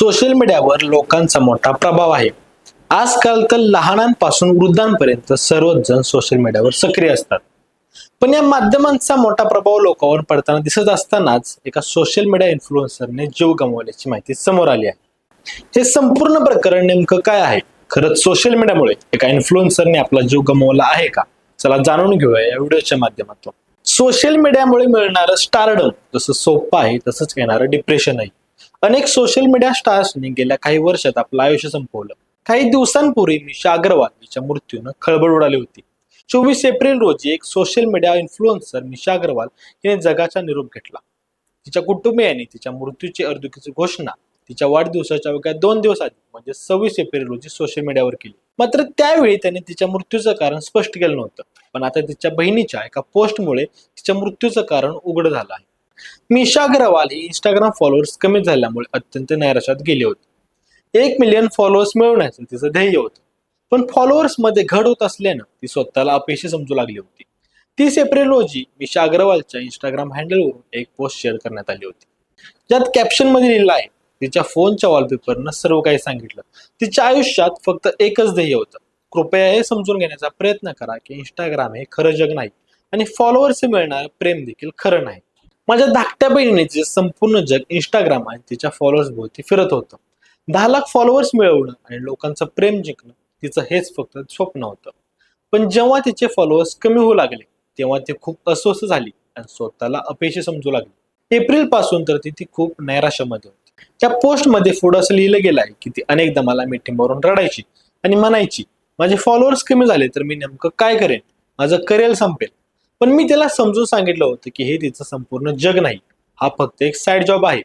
Social मीडियावर लोकांचा मोठा प्रभाव आहे. आजकाल तर लहानांपासून वृद्धांपर्यंत सर्वच जण सोशल मीडियावर सक्रिय असतात. पण या माध्यमांचा मोठा प्रभाव लोकांवर पडताना दिसत असतानाच एका सोशल मीडिया इन्फ्लुएन्सरने जीव गमावल्याची माहिती समोर आली आहे. हे संपूर्ण प्रकरण नेमकं काय आहे? खरंच सोशल मीडियामुळे एका इन्फ्लुएन्सरने आपला जीव गमावला आहे का? चला जाणून घेऊया या व्हिडिओच्या माध्यमातून. सोशल मीडियामुळे मिळणारं स्टारडम जसं सोपं आहे तसंच येणारं डिप्रेशन आहे. अनेक सोशल मीडिया स्टार्सनी गेल्या काही वर्षात आपलं आयुष्य संपवलं. काही दिवसांपूर्वी निशा अग्रवाल हिच्या मृत्यूनं खळबळ उडाली होती. चोवीस एप्रिल रोजी एक social media influencer Nisha Agrawal हिने जगाचा निरोप घेतला. तिच्या कुटुंबियांनी तिच्या मृत्यूची अर्धुकीची घोषणा तिच्या वाढदिवसाच्या अवघ्या दोन दिवस आधी म्हणजे सव्वीस एप्रिल रोजी सोशल मीडियावर केली. मात्र त्यावेळी त्याने तिच्या मृत्यूचं कारण स्पष्ट केलं नव्हतं. पण आता तिच्या बहिणीच्या एका पोस्टमुळे तिच्या मृत्यूचं कारण उघड झालं आहे. मिशा अग्रवाल ही इंस्टाग्राम फॉलोअर्स कमी झाल्यामुळे अत्यंत नैराशात गेले होते. एक मिलियन फॉलोअर्स मिळवण्याचं तिचं ध्येय होतं. पण फॉलोअर्समध्ये घट होत असल्यानं ती स्वतःला अपयशी समजू लागली होती. तीस एप्रिल रोजी मिशा अग्रवालच्या इंस्टाग्राम हँडलवरून एक पोस्ट शेअर करण्यात आली होती. ज्यात कॅप्शनमध्ये लिहिलं आहे तिच्या फोनच्या वॉलपेपरनं सर्व काही सांगितलं. तिच्या आयुष्यात फक्त एकच ध्येय होतं. कृपया हे समजून घेण्याचा प्रयत्न करा की इंस्टाग्राम हे खरं जग नाही आणि फॉलोअर्स मिळणारं प्रेम देखील खरं नाही. माझ्या धाकट्या बहिणीने जे संपूर्ण जग इंस्टाग्राम आणि तिच्या फॉलोअर्स भोवती फिरत होतं. दहा लाख फॉलोअर्स मिळवणं आणि लोकांचं प्रेम जिंकणं तिचं हेच फक्त स्वप्न होतं. पण जेव्हा तिचे फॉलोअर्स कमी होऊ लागले तेव्हा ती खूप अस्वस्थ झाली आणि स्वतःला अपयशी समजू लागली. एप्रिलपासून तर ती ती खूप नैराश्यामध्ये होती. त्या पोस्टमध्ये पुढं असं लिहिलं गेलं आहे की ती अनेकदा मला मीटिंग रडायची आणि म्हणायची माझे फॉलोअर्स कमी झाले तर मी नेमकं काय करेन? माझं करिअर संपेल. पण मी तिला समजून सांगितलं होतं की हे तिचं संपूर्ण जग नाही. हा फक्त एक साईड जॉब आहे.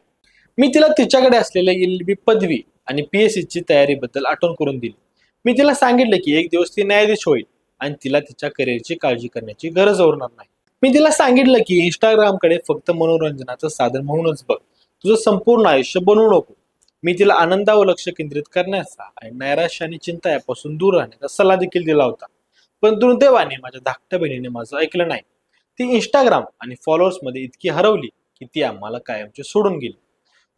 मी तिला तिच्याकडे असलेल्या एल बी पदवी आणि पी एस सीची तयारीबद्दल आठवण करून दिली. मी तिला सांगितलं की एक दिवस ती न्यायाधीश होईल आणि तिला तिच्या करिअरची काळजी करण्याची गरज उरणार नाही. मी तिला सांगितलं की इंस्टाग्रामकडे फक्त मनोरंजनाचं साधन म्हणूनच बघ. तुझं संपूर्ण आयुष्य बनवू नको. मी तिला आनंदावर लक्ष केंद्रित करण्याचा आणि नैराश्य आणि चिंता यापासून दूर राहण्याचा सल्ला देखील दिला होता. पण दुर्दैवाने माझ्या धाकट्या बहिणीने माझं ऐकलं नाही. ती इंस्टाग्राम आणि फॉलोअर्समध्ये इतकी हरवली की ती आम्हाला कायमची सोडून गेली.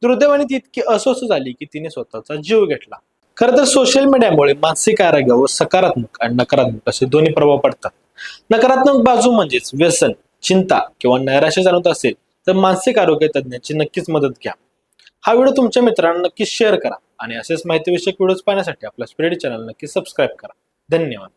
दुर्दैवाने ती इतकी अस्वस्थ झाली की तिने स्वतःचा जीव घेतला. खरं तर सोशल मीडियामुळे मानसिक आरोग्यावर सकारात्मक आणि नकारात्मक असे दोन्ही प्रभाव पडतात. नकारात्मक बाजू म्हणजेच व्यसन चिंता किंवा नैराश्य जाणवत असेल तर मानसिक आरोग्य तज्ञांची नक्कीच मदत घ्या. हा व्हिडिओ तुमच्या मित्रांना नक्कीच शेअर करा आणि असेच माहितीविषयक व्हिडिओज पाहण्यासाठी आपल्या स्प्रेड चॅनल नक्की सबस्क्राईब करा. धन्यवाद.